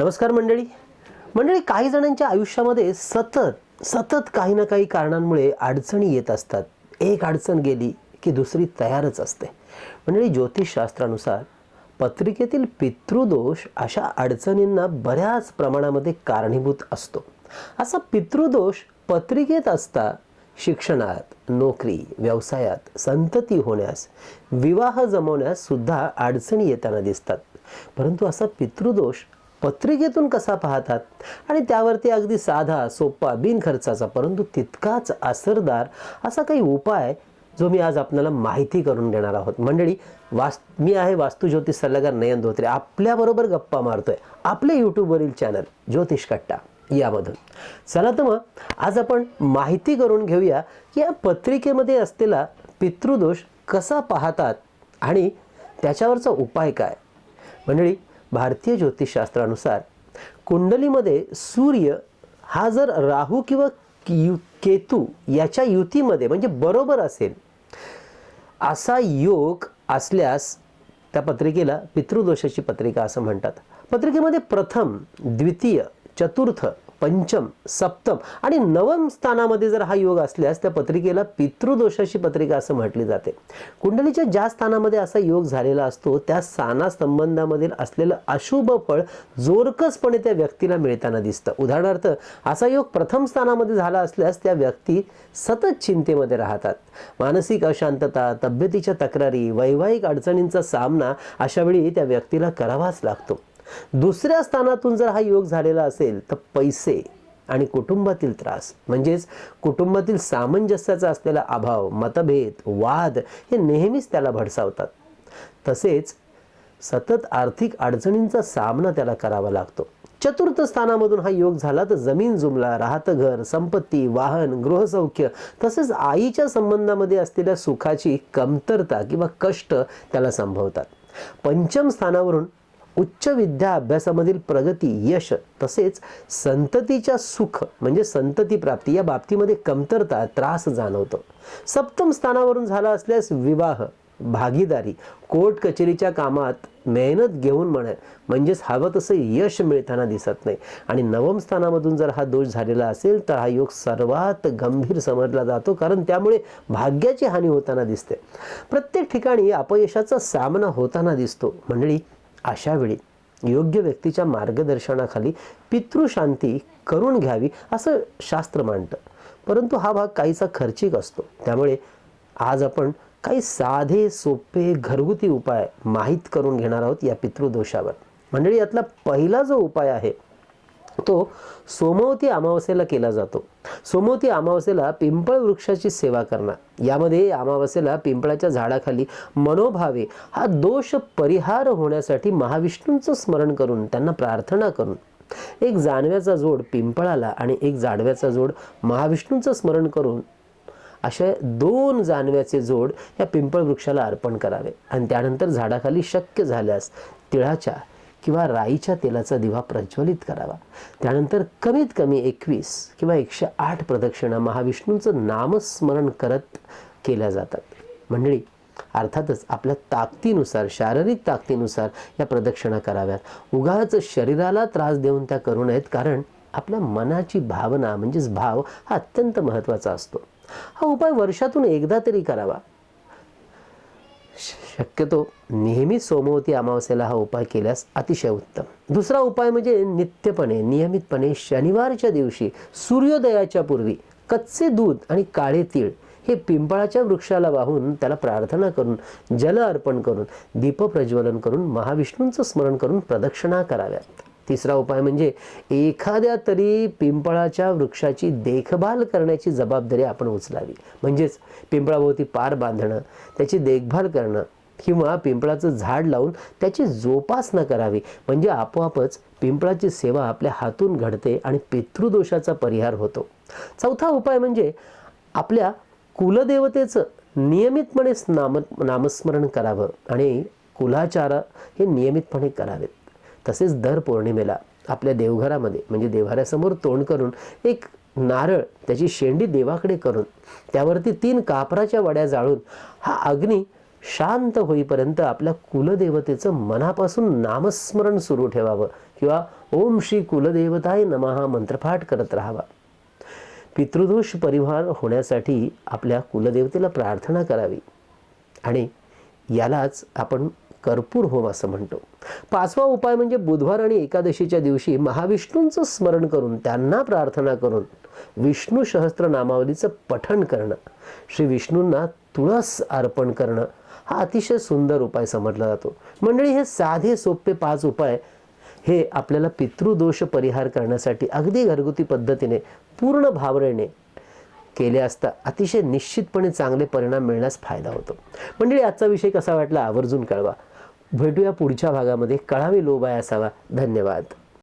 नमस्कार मंडळी. मंडळी काही जणांच्या आयुष्यामध्ये सतत सतत काही ना काही कारणांमुळे अडचणी येत असतात. एक अडचण गेली की दुसरी तयारच असते. मंडळी ज्योतिषशास्त्रानुसार पत्रिकेतील पितृदोष अशा अडचणींना बऱ्याच प्रमाणामध्ये कारणीभूत असतो. असा पितृदोष पत्रिकेत असता शिक्षणात नोकरी व्यवसायात संतती होण्यास विवाह जमवण्यास सुद्धा अडचणी येताना दिसतात. परंतु असा पितृदोष पत्रिकेतून कसा पाहतात? आणि त्यावरती अगदी साधा सोपा बिनखर्चाचा परंतु तितकाच असरदार असा काही उपाय जो मी आज आपल्याला माहिती करून देणार आहोत. मंडळी वास मी आहे वास्तू ज्योतिष सल्लागार नयन धोत्रे. आपल्याबरोबर गप्पा मारतोय आपले यूट्यूबवरील चॅनल ज्योतिष कट्टा यामधून. चला तर मग आज आपण माहिती करून घेऊया की या पत्रिकेमध्ये असलेला पितृदोष कसा पाहतात आणि त्याच्यावरचा उपाय काय? मंडळी भारतीय ज्योतिषशास्त्रानुसार कुंडलीमध्ये सूर्य हा जर राहू किंवा यु केतू याच्या युतीमध्ये म्हणजे बरोबर असेल असा योग असल्यास त्या पत्रिकेला पितृदोषाची पत्रिका असं म्हणतात. पत्रिकेमध्ये प्रथम द्वितीय चतुर्थ पंचम सप्तम आणि नवम स्थानामध्ये जर हा योग असल्यास त्या पत्रिकेला पितृदोषाची पत्रिका असं म्हटली जाते. कुंडलीच्या ज्या स्थानामध्ये असा योग झालेला असतो त्या स्थानासंबंधामधील असलेलं अशुभ फळ जोरकसपणे त्या व्यक्तीला मिळताना दिसतं. उदाहरणार्थ असा योग प्रथम स्थानामध्ये झाला असल्यास त्या व्यक्ती सतत चिंतेमध्ये राहतात. मानसिक अशांतता तब्येतीच्या तक्रारी वैवाहिक अडचणींचा सामना अशावेळी त्या व्यक्तीला करावाच लागतो. दुसऱ्या स्थानातून जर हा योग झालेला असेल तर पैसे आणि कुटुंबातील त्रास म्हणजेच कुटुंबातील सामंजस्याचा असलेला अभाव मतभेद वाद हे नेहमीच त्याला भडसावतात. तसेच सतत आर्थिक अडचणींचा सामना त्याला करावा लागतो. चतुर्थ स्थानामधून हा योग झाला तर जमीन जुमला राहतं घर संपत्ती वाहन गृहसौख्य तसेच आईच्या संबंधामध्ये असलेल्या सुखाची कमतरता किंवा कष्ट त्याला संभवतात. पंचम स्थानावरून उच्च विद्या अभ्यासामधील प्रगती यश तसेच संततीच्या सुख म्हणजे संतती प्राप्ती या बाबतीमध्ये कमतरता त्रास जाणवतो. सप्तम स्थानावरून झाला असल्यास विवाह भागीदारी कोर्ट कचेरीच्या कामात मेहनत घेऊन म्हण म्हणजेच हवं तसं यश मिळताना दिसत नाही. आणि नवम स्थानामधून जर हा दोष झालेला असेल तर हा योग सर्वात गंभीर समजला जातो कारण त्यामुळे भाग्याची हानी होताना दिसते. प्रत्येक ठिकाणी अपयशाचा सामना होताना दिसतो. मंडळी अशा वेळी योग्य व्यक्तीच्या मार्गदर्शनाखाली पितृशांती करून घ्यावी असं शास्त्र मांडतं. परंतु हा भाग काहीसा खर्चिक असतो. त्यामुळे आज आपण काही साधे सोपे घरगुती उपाय माहीत करून घेणार आहोत या पितृदोषावर. मंडळी यातला पहिला जो उपाय आहे तो सोमवती अमावस्येला केला जातो. सोमवती अमावस्येला पिंपळ वृक्षाची सेवा करणार. यामध्ये अमावस्येला पिंपळाच्या झाडाखाली मनोभावे हा दोष परिहार होण्यासाठी महाविष्णूंचं स्मरण करून त्यांना प्रार्थना करून एक जानव्याचा जोड पिंपळाला आणि एक जाडव्याचा जोड महाविष्णूंचं स्मरण करून अशा दोन जानव्याचे जोड या पिंपळ वृक्षाला अर्पण करावे. आणि त्यानंतर झाडाखाली शक्य झाल्यास तिळाच्या किंवा राईच्या तेलाचा दिवा प्रज्वलित करावा. त्यानंतर कमीत कमी एकवीस किंवा एकशे आठ प्रदक्षिणा महाविष्णूंचं नामस्मरण करत केल्या जातात. मंडळी अर्थातच आपल्या ताकदीनुसार शारीरिक ताकदीनुसार या प्रदक्षिणा कराव्यात. उगाच शरीराला त्रास देऊन त्या करू नयेत कारण आपल्या मनाची भावना म्हणजेच भाव हा अत्यंत महत्त्वाचा असतो. हा उपाय वर्षातून एकदा तरी करावा. शक्यतो नेहमी सोमवती अमावस्येला हा उपाय केल्यास अतिशय उत्तम. दुसरा उपाय म्हणजे नित्यपणे नियमितपणे शनिवारच्या दिवशी सूर्योदयाच्या पूर्वी कच्चे दूध आणि काळे तीळ हे पिंपळाच्या वृक्षाला वाहून त्याला प्रार्थना करून जल अर्पण करून दीपप्रज्वलन करून महाविष्णूंचं स्मरण करून प्रदक्षिणा कराव्यात. तिसरा उपाय म्हणजे एखाद्या तरी पिंपळाच्या वृक्षाची देखभाल करण्याची जबाबदारी आपण उचलावी. म्हणजेच पिंपळाभोवती पार बांधणं त्याची देखभाल करणं किंवा पिंपळाचं झाड लावून त्याची जोपासना करावी. म्हणजे आपोआपच पिंपळाची सेवा आपल्या हातून घडते आणि पितृदोषाचा परिहार होतो. चौथा उपाय म्हणजे आपल्या कुलदेवतेचं नियमितपणे नाम नामस्मरण करावं आणि कुलाचार हे नियमितपणे करावेत. तसेच दर पौर्णिमेला आपल्या देवघरामध्ये म्हणजे देव्हाऱ्यासमोर तोंड करून एक नारळ त्याची शेंडी देवाकडे करून त्यावरती तीन कापराच्या वड्या जाळून हा अग्नी शांत होईपर्यंत आपल्या कुलदेवतेचं मनापासून नामस्मरण सुरू ठेवावं किंवा ओम श्री कुलदेवताय हा मंत्रपाठ करत राहावा. पितृदोष परिहार होण्यासाठी आपल्या कुलदेवतेला प्रार्थना करावी. आणि यालाच आपण कर्पूर होम असं म्हणतो. पाचवा उपाय म्हणजे बुधवार आणि एकादशीच्या दिवशी महाविष्णूंचं स्मरण करून त्यांना प्रार्थना करून विष्णू सहस्त्र नामावलीचं पठण करणं श्री विष्णूंना तुळस अर्पण करणं हा अतिशय सुंदर उपाय समजला जातो. मंडळी हे साधे सोपे पाच उपाय हे आपल्याला पितृदोष परिहार करण्यासाठी अगदी घरगुती पद्धतीने पूर्ण भावरेने केले असता अतिशय निश्चितपणे चांगले परिणाम मिळण्यास फायदा होतो. मंडळी आजचा विषय कसा वाटला? आवर्जून कळवा. भेटूया पुढच्या भागामध्ये. कळावे लोबाय असावा. धन्यवाद.